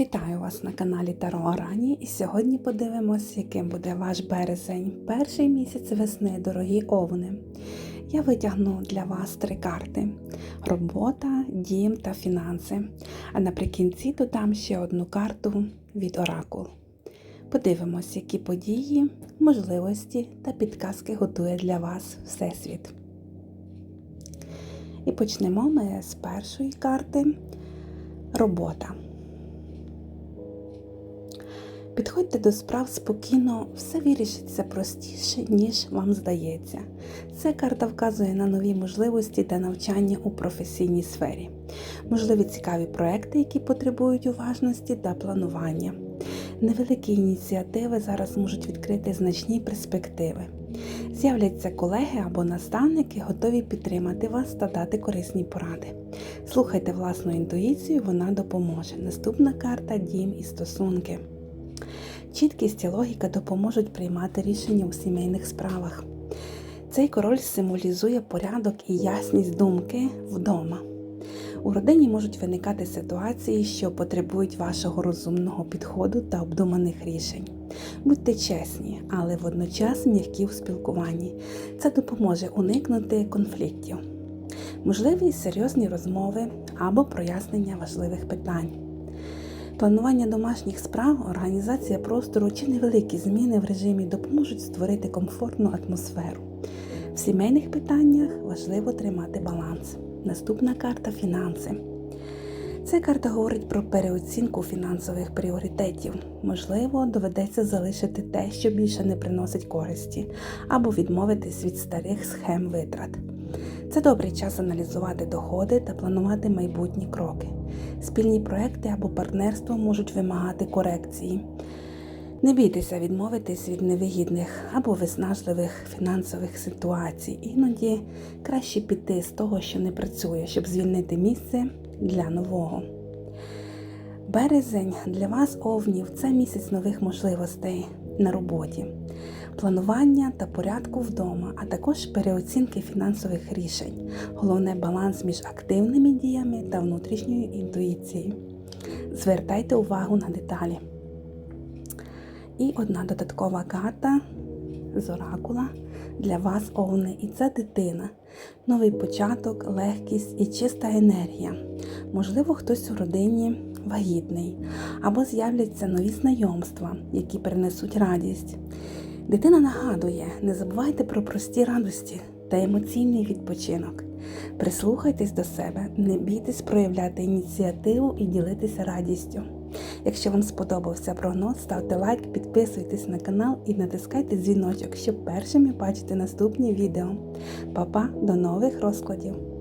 Вітаю вас на каналі Таро Арані і сьогодні подивимось, яким буде ваш березень, перший місяць весни, дорогі овни. Я витягну для вас три карти: робота, дім та фінанси. А наприкінці додам ще одну карту від Оракул. Подивимось, які події, можливості та підказки готує для вас Всесвіт. І почнемо ми з першої карти робота. Підходьте до справ спокійно, все вирішиться простіше, ніж вам здається. Ця карта вказує на нові можливості та навчання у професійній сфері, можливі цікаві проекти, які потребують уважності та планування. Невеликі ініціативи зараз можуть відкрити значні перспективи. З'являться колеги або наставники, готові підтримати вас та дати корисні поради. Слухайте власну інтуїцію, вона допоможе. Наступна карта дім і стосунки. Чіткість і логіка допоможуть приймати рішення у сімейних справах. Цей король символізує порядок і ясність думки вдома. У родині можуть виникати ситуації, що потребують вашого розумного підходу та обдуманих рішень. Будьте чесні, але водночас м'які у спілкуванні. Це допоможе уникнути конфліктів. Можливі серйозні розмови або прояснення важливих питань. Планування домашніх справ, організація простору чи невеликі зміни в режимі допоможуть створити комфортну атмосферу. В сімейних питаннях важливо тримати баланс. Наступна карта фінанси. Ця карта говорить про переоцінку фінансових пріоритетів. Можливо, доведеться залишити те, що більше не приносить користі, або відмовитись від старих схем витрат. Це добрий час аналізувати доходи та планувати майбутні кроки. Спільні проекти або партнерство можуть вимагати корекції. Не бійтеся відмовитись від невигідних або виснажливих фінансових ситуацій. Іноді краще піти з того, що не працює, щоб звільнити місце для нового. Березень для вас, овнів, це місяць нових можливостей на роботі, планування та порядку вдома, а також переоцінки фінансових рішень. Головне баланс між активними діями та внутрішньою інтуїцією. Звертайте увагу на деталі. І одна додаткова карта з оракула для вас, овни, і це дитина. Новий початок, легкість і чиста енергія. Можливо, хтось у родині вагітний, або з'являться нові знайомства, які принесуть радість. Дитина нагадує, не забувайте про прості радості та емоційний відпочинок. Прислухайтесь до себе, не бійтесь проявляти ініціативу і ділитися радістю. Якщо вам сподобався прогноз, ставте лайк, підписуйтесь на канал і натискайте дзвіночок, щоб першими бачити наступні відео. Па-па, до нових розкладів!